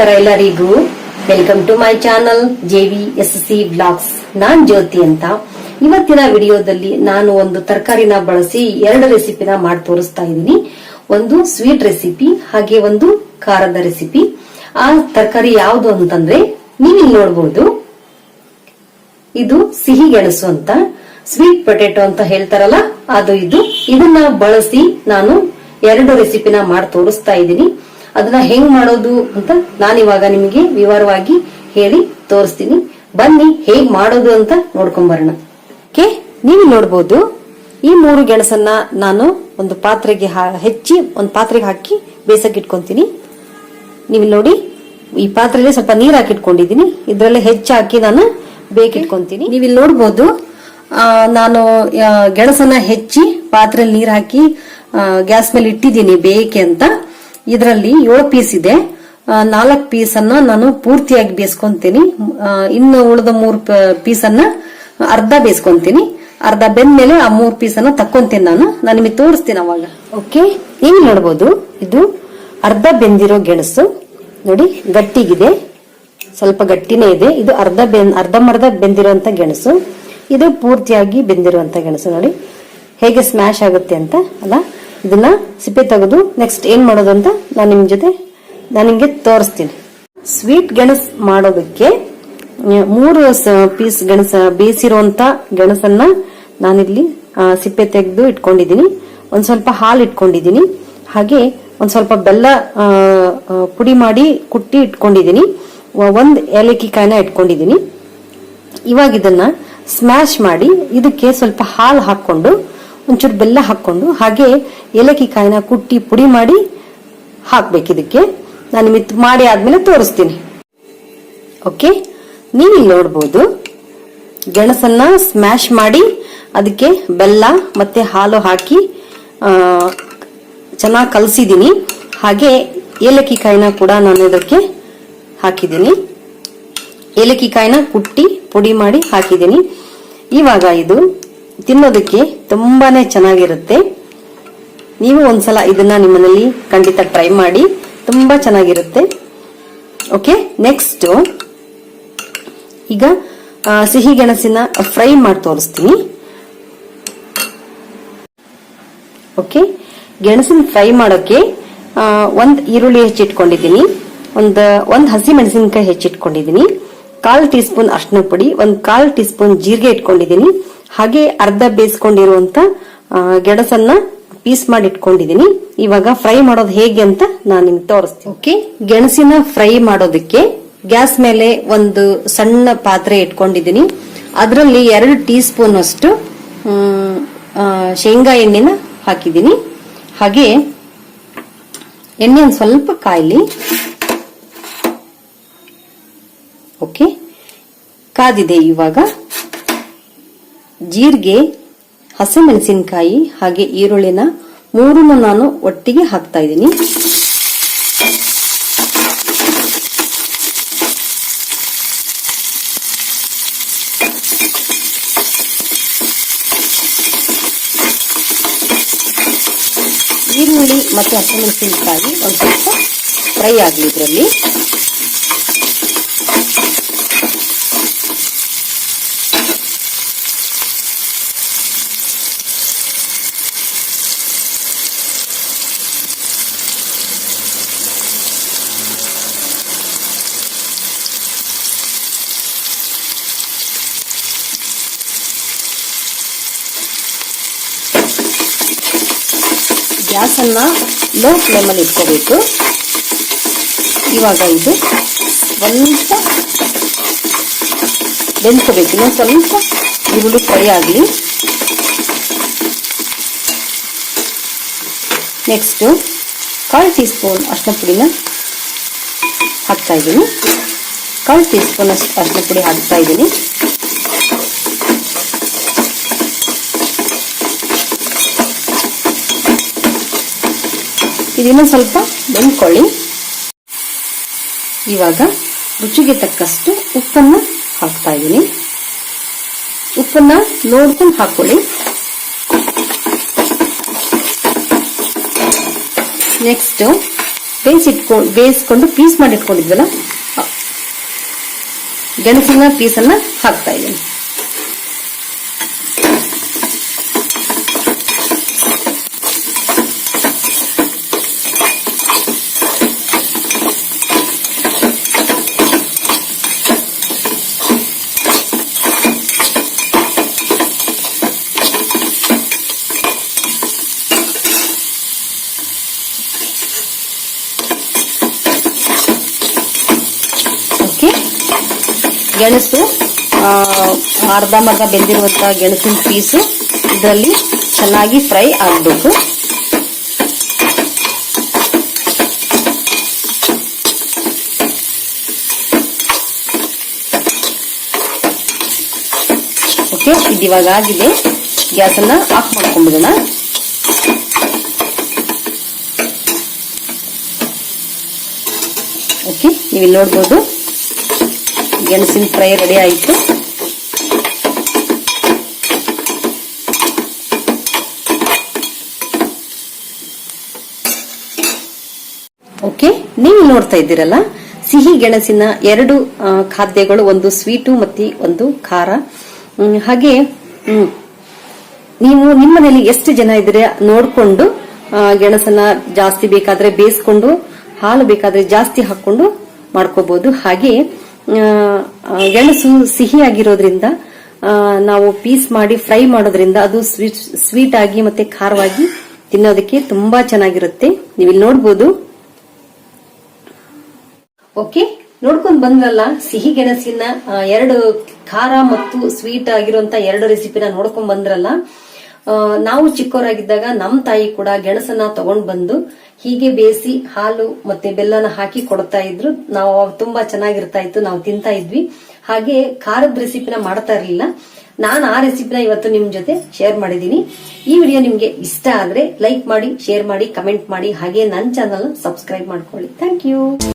ನಮಸ್ಕಾರ ಎಲ್ಲರಿಗೂ. Welcome to my channel J V S C blogs ನಾನ್ ಜ್ಯೋತಿ ಅಂತ. ಇವತ್ತಿನ ವಿಡಿಯೋದಲ್ಲಿ ನಾನು ಒಂದು ತರಕಾರಿನ ಬಳಸಿ ಎರಡು ರೆಸಿಪಿನ ಮಾಡಿ ತೋರಿಸ್ತಾ ಇದ್ದೀನಿ. ಒಂದು ಸ್ವೀಟ್ ರೆಸಿಪಿ, ಹಾಗೆ ಒಂದು ಖಾರದ ರೆಸಿಪಿ. ಆ ತರಕಾರಿ ಯಾವುದು ಅಂತಂದ್ರೆ ನೀವಿಲ್ಲಿ ನೋಡಬಹುದು ಇದು ಸಿಹಿ ಗೆಣಸು ಅಂತ. ಸ್ವೀಟ್ ಪೊಟೆಟೊ ಅಂತ ಹೇಳ್ತಾರಲ್ಲ, ಅದು ಇದು. ಇದನ್ನ ಬಳಸಿ ನಾನು ಎರಡು ರೆಸಿಪಿನ ಮಾಡಿ ತೋರಿಸ್ತಾ ಇದ್ದೀನಿ. ಅದನ್ನ ಹೆಂಗ್ ಮಾಡೋದು ಅಂತ ನಾನಿವಾಗ ನಿಮಗೆ ವಿವರವಾಗಿ ಹೇಳಿ ತೋರಿಸ್ತೀನಿ. ಬನ್ನಿ ಹೇಗ್ ಮಾಡೋದು ಅಂತ ನೋಡ್ಕೊಂಬರೋಣ. ಓಕೆ? ನೀವು ನೋಡ್ಬೋದು, ಈ ಮೂರು ಗೆಣಸನ್ನ ನಾನು ಒಂದು ಪಾತ್ರೆಗೆ ಹೆಚ್ಚಿ ಒಂದು ಪಾತ್ರೆಗೆ ಹಾಕಿ ಬೇಸಕ್ಕೆ ಇಟ್ಕೊಂತೀನಿ ನೀವು ನೋಡಿ, ಈ ಪಾತ್ರೆಯಲ್ಲಿ ಸ್ವಲ್ಪ ನೀರ್ ಹಾಕಿಟ್ಕೊಂಡಿದೀನಿ ಇದರಲ್ಲೇ ಹೆಚ್ಚು ಹಾಕಿ ನಾನು ಬೇಕಿಟ್ಕೊಂತೀನಿ. ನೀವು ಇಲ್ಲಿ ನೋಡ್ಬೋದು ನಾನು ಗೆಣಸನ್ನ ಹೆಚ್ಚಿ ಪಾತ್ರೆಲಿ ನೀರ್ ಹಾಕಿ ಗ್ಯಾಸ್ ಮೇಲೆ ಇಟ್ಟಿದ್ದೀನಿ ಬೇಕೆ ಅಂತ. ಇದರಲ್ಲಿ ಏಳು ಪೀಸ್ ಇದೆ. ನಾಲ್ಕು ಪೀಸ್ ಅನ್ನ ನಾನು ಪೂರ್ತಿಯಾಗಿ ಬೇಯಿಸ್ಕೊಂತೀನಿ. ಇನ್ನು ಉಳಿದ ಮೂರು ಪೀಸ್ ಅನ್ನ ಅರ್ಧ ಬೇಯಿಸ್ಕೊಂತೀನಿ. ಅರ್ಧ ಬೆಂದ್ಮೇಲೆ ಆ ಮೂರು ಪೀಸ್ ಅನ್ನ ತಕ್ಕೊಂತೀನಿ ನಾನು. ನಾನು ನಿಮಗೆ ತೋರಿಸ್ತೀನಿ ಅವಾಗ. ಓಕೆ ನೀವು ನೋಡ್ಬೋದು? ಇದು ಅರ್ಧ ಬೆಂದಿರೋ ಗೆಣಸು. ನೋಡಿ, ಗಟ್ಟಿಗಿದೆ. ಸ್ವಲ್ಪ ಗಟ್ಟಿನೇ ಇದೆ. ಇದು ಅರ್ಧ ಬೆನ್ ಅರ್ಧಂಬರ್ಧ ಬೆಂದಿರುವಂತ ಗೆಣಸು. ಇದು ಪೂರ್ತಿಯಾಗಿ ಬೆಂದಿರುವಂತ ಗೆಣಸು. ನೋಡಿ, ಹೇಗೆ ಸ್ಮ್ಯಾಶ್ ಆಗುತ್ತೆ ಅಂತ, ಅಲ್ಲ? ಇದನ್ನ ಸಿಪ್ಪೆ ತೆಗೆದು ನೆಕ್ಸ್ಟ್ ಏನ್ ಮಾಡೋದು ಅಂತ ನಾನು ನಿಮ್ ಜೊತೆ ನಾನು ನಿಮ್ಗೆ ತೋರಿಸ್ತೀನಿ. ಸ್ವೀಟ್ ಗೆಣಸ್ ಮಾಡೋದಕ್ಕೆ ಮೂರು ಪೀಸ್ ಗೆಣಸ ಬೇಯಿಸಿರುವಂತ ಗೆಣಸನ್ನ ನಾನಿಲ್ಲಿ ಸಿಪ್ಪೆ ತೆಗೆದು ಇಟ್ಕೊಂಡಿದ್ದೀನಿ. ಒಂದ್ ಸ್ವಲ್ಪ ಹಾಲು ಇಟ್ಕೊಂಡಿದ್ದೀನಿ. ಹಾಗೆ ಒಂದ್ ಸ್ವಲ್ಪ ಬೆಲ್ಲ ಪುಡಿ ಮಾಡಿ ಕುಟ್ಟಿ ಇಟ್ಕೊಂಡಿದ್ದೀನಿ. ಒಂದ್ ಏಲಕ್ಕಿ ಕಾಯಿನ ಇಟ್ಕೊಂಡಿದ್ದೀನಿ. ಇವಾಗ ಇದನ್ನ ಸ್ಮ್ಯಾಶ್ ಮಾಡಿ, ಇದಕ್ಕೆ ಸ್ವಲ್ಪ ಹಾಲು ಹಾಕೊಂಡು ಒಂಚೂರು ಬೆಲ್ಲ ಹಾಕೊಂಡು ಹಾಗೆ ಏಲಕ್ಕಿ ಕಾಯಿನ ಕುಟ್ಟಿ ಪುಡಿ ಮಾಡಿ ಹಾಕ್ಬೇಕು ಇದಕ್ಕೆ. ನಾನು ಮಿತ್ ಮಾಡಿ ಆದ್ಮೇಲೆ ತೋರಿಸ್ತೀನಿ. ಓಕೆ? ನೀವು ಇಲ್ಲಿ ನೋಡ್ಬೋದು, ಗೆಣಸನ್ನ ಸ್ಮ್ಯಾಶ್ ಮಾಡಿ ಅದಕ್ಕೆ ಬೆಲ್ಲ ಮತ್ತೆ ಹಾಲು ಹಾಕಿ ಚೆನ್ನಾಗಿ ಕಲಸಿದ್ದೀನಿ ಹಾಗೆ ಏಲಕ್ಕಿ ಕಾಯಿನ ಕೂಡ ನಾನು ಇದಕ್ಕೆ ಹಾಕಿದ್ದೀನಿ ಏಲಕ್ಕಿ ಕಾಯಿನ ಕುಟ್ಟಿ ಪುಡಿ ಮಾಡಿ ಹಾಕಿದ್ದೀನಿ ಇವಾಗ ಇದು ತಿನ್ನೋದಕ್ಕೆ ತುಂಬಾನೇ ಚೆನ್ನಾಗಿರುತ್ತೆ. ನೀವು ಒಂದ್ಸಲ ಇದನ್ನ ನಿಮ್ಮನಲ್ಲಿ ಖಂಡಿತ ಟ್ರೈ ಮಾಡಿ, ತುಂಬಾ ಚೆನ್ನಾಗಿರುತ್ತೆ. ಓಕೆ ನೆಕ್ಸ್ಟ್ ಈಗ ಸಿಹಿ ಗೆಣಸಿನ ಫ್ರೈ ಮಾಡಿ ತೋರಿಸ್ತೀನಿ. ಓಕೆ ಗೆಣಸಿನ ಫ್ರೈ ಮಾಡೋಕೆ ಒಂದ್ ಈರುಳ್ಳಿ ಹೆಚ್ಚಿಟ್ಕೊಂಡಿದ್ದೀನಿ. ಒಂದ್ ಒಂದ್ ಹಸಿ ಮೆಣಸಿನಕಾಯಿ ಹೆಚ್ಚಿಟ್ಕೊಂಡಿದ್ದೀನಿ. ಕಾಲ್ ಟೀ ಸ್ಪೂನ್ ಅರ್ಶಿನ ಪುಡಿ, ಒಂದ್ ಕಾಲ್ ಟೀ ಸ್ಪೂನ್ ಜೀರಿಗೆ ಇಟ್ಕೊಂಡಿದ್ದೀನಿ. ಹಾಗೆ ಅರ್ಧ ಬೇಯಿಸ್ಕೊಂಡಿರುವಂತ ಗೆಡಸನ್ನ ಪೀಸ್ ಮಾಡಿ ಇಟ್ಕೊಂಡಿದೀನಿ ಇವಾಗ ಫ್ರೈ ಮಾಡೋದು ಹೇಗೆ ಅಂತ ನಾನು ನಿಮ್ಗೆ ತೋರಿಸ್ತೀನಿ. ಓಕೆ ಗೆಣಸಿನ ಫ್ರೈ ಮಾಡೋದಕ್ಕೆ ಗ್ಯಾಸ್ ಮೇಲೆ ಒಂದು ಸಣ್ಣ ಪಾತ್ರೆ ಇಟ್ಕೊಂಡಿದ್ದೀನಿ. ಅದರಲ್ಲಿ ಎರಡು ಟೀ ಸ್ಪೂನ್ ಅಷ್ಟು ಶೇಂಗಾ ಎಣ್ಣೆನ ಹಾಕಿದ್ದೀನಿ. ಹಾಗೆ ಎಣ್ಣೆ ಒಂದು ಸ್ವಲ್ಪ ಕಾಯ್ಲಿ. ಓಕೆ ಕಾದಿದೆ ಇವಾಗ. ಜೀರಿಗೆ, ಹಸಿಮೆಣಸಿನಕಾಯಿ ಹಾಗೆ ಈರುಳ್ಳಿನ ಮೂರನ್ನು ನಾನು ಒಟ್ಟಿಗೆ ಹಾಕ್ತಾ ಇದ್ದೀನಿ. ಈರುಳ್ಳಿ ಮತ್ತು ಹಸಿಮೆಣಸಿನಕಾಯಿ ಒಂದು ಸ್ವಲ್ಪ ಫ್ರೈ ಆಗಲಿ ಇದರಲ್ಲಿ. ಗ್ಯಾಸನ್ನ ಲೋ ಫ್ಲೇಮಲ್ಲಿ ಇಟ್ಕೋಬೇಕು. ಇವಾಗ ಇದು ಸ್ವಲ್ಪ ಬೆಂದ್ಕೋಬೇಕು. ಇನ್ನೊಂದು ಸ್ವಲ್ಪ ಈರುಳ್ಳಿ ಫ್ರೈ ಆಗಲಿ. ನೆಕ್ಸ್ಟು ಕಾಲು ಟೀ ಸ್ಪೂನ್ ಅರ್ಶಿನ ಪುಡಿನ ಹಾಕ್ತಾ ಇದ್ದೀನಿ. ಕಾಲು ಟೀ ಸ್ಪೂನ್ ಅರ್ಶಿನ ಪುಡಿ ಹಾಕ್ತಾ ಇದನ್ನ ಸ್ವಲ್ಪ ಬೆಂದ್ಕೊಳ್ಳಿ. ಇವಾಗ ರುಚಿಗೆ ತಕ್ಕಷ್ಟು ಉಪ್ಪನ್ನು ಹಾಕ್ತಾ ಇದ್ದೀನಿ ಉಪ್ಪನ್ನ ನೋಡ್ಕೊಂಡು ಹಾಕೊಳ್ಳಿ. ನೆಕ್ಸ್ಟ್ ಬೇಯಿಸಿಟ್ಕೊಂಡು ಬೇಯಿಸ್ಕೊಂಡು ಪೀಸ್ ಮಾಡಿ ಇಟ್ಕೊಂಡಿದ್ವಲ್ಲ ಆ, ಗೆಣಸಿನ ಪೀಸನ್ನು ಹಾಕ್ತಾ ಇದ್ದೀನಿ ಓಕೆ ಗೆಣಸು ಅರ್ಧಂಬರ್ಧ ಬೆಂದಿರುವಂತಹ ಗೆಣಸಿನ ಪೀಸು. ಇದರಲ್ಲಿ ಚೆನ್ನಾಗಿ ಫ್ರೈ ಆಗಬೇಕು. ಓಕೆ ಇದಿವಾಗ ಆಗಿದೆ. ಗ್ಯಾಸನ್ನ ಆಫ್ ಮಾಡ್ಕೊಂಡ್ಬಿಡೋಣ ಓಕೆ ನೀವು ನೋಡ್ಬೋದು. ಗೆಣಸಿನ ಫ್ರೈ ರೆಡಿ ಆಯಿತು. ಓಕೆ, ನೀವು ನೋಡ್ತಾ ಇದ್ದೀರಲ್ಲ, ಸಿಹಿ ಗೆಣಸಿನ ಎರಡು ಖಾದ್ಯಗಳು, ಒಂದು ಸ್ವೀಟು ಮತ್ತೆ ಒಂದು ಖಾರ. ಹಾಗೆ ನೀವು ನಿಮ್ಮ ಮನೇಲಿ ಎಷ್ಟು ಜನ ಇದ್ರೆ ನೋಡ್ಕೊಂಡು ಗೆಣಸನ್ನ ಜಾಸ್ತಿ ಬೇಕಾದ್ರೆ ಬೇಯಿಸ್ಕೊಂಡು, ಹಾಲು ಬೇಕಾದ್ರೆ ಜಾಸ್ತಿ ಹಾಕೊಂಡು ಮಾಡ್ಕೋಬಹುದು ಹಾಗೆ ಗೆಣಸು ಸಿಹಿಯಾಗಿರೋದ್ರಿಂದ ನಾವು ಪೀಸ್ ಮಾಡಿ ಫ್ರೈ ಮಾಡೋದ್ರಿಂದ ಅದು ಸ್ವೀಟ್ ಆಗಿ ಮತ್ತೆ ಖಾರವಾಗಿ ತಿನ್ನೋದಕ್ಕೆ ತುಂಬಾ ಚೆನ್ನಾಗಿರುತ್ತೆ. ನೀವು ಇಲ್ಲಿ ನೋಡ್ಬೋದು. ಓಕೆ, ನೋಡ್ಕೊಂಡ್ ಬಂದ್ರಲ್ಲ, ಸಿಹಿ ಗೆಣಸಿನ ಎರಡು ಖಾರ ಮತ್ತು ಸ್ವೀಟ್ ಆಗಿರುವಂತ ಎರಡು ರೆಸಿಪಿನ ನೋಡ್ಕೊಂಡ್ ಬಂದ್ರಲ್ಲ. ನಾವು ಚಿಕ್ಕವರಾಗಿದ್ದಾಗ ನಮ್ ತಾಯಿ ಕೂಡ ಗೆಣಸನ್ನ ತಗೊಂಡ್ ಬಂದು ಹೀಗೆ ಬೇಯಿಸಿ ಹಾಲು ಮತ್ತೆ ಬೆಲ್ಲನ ಹಾಕಿ ಕೊಡ್ತಾ ಇದ್ರು. ನಾವು ಅವಾಗ ತುಂಬಾ ಚೆನ್ನಾಗಿರ್ತಾ ಇತ್ತು, ನಾವು ತಿಂತಾ ಇದ್ವಿ. ಹಾಗೆ ಖಾರದ ರೆಸಿಪಿನ ಮಾಡ್ತಾ ಇರ್ಲಿಲ್ಲ. ನಾನು ಆ ರೆಸಿಪಿನ ಇವತ್ತು ನಿಮ್ ಜೊತೆ ಶೇರ್ ಮಾಡಿದೀನಿ. ಈ ವಿಡಿಯೋ ನಿಮ್ಗೆ ಇಷ್ಟ ಆದ್ರೆ ಲೈಕ್ ಮಾಡಿ ಶೇರ್ ಮಾಡಿ ಕಮೆಂಟ್ ಮಾಡಿ, ಹಾಗೆ ನನ್ನ ಚಾನಲ್ ಸಬ್ಸ್ಕ್ರೈಬ್ ಮಾಡ್ಕೊಳ್ಳಿ. Thank you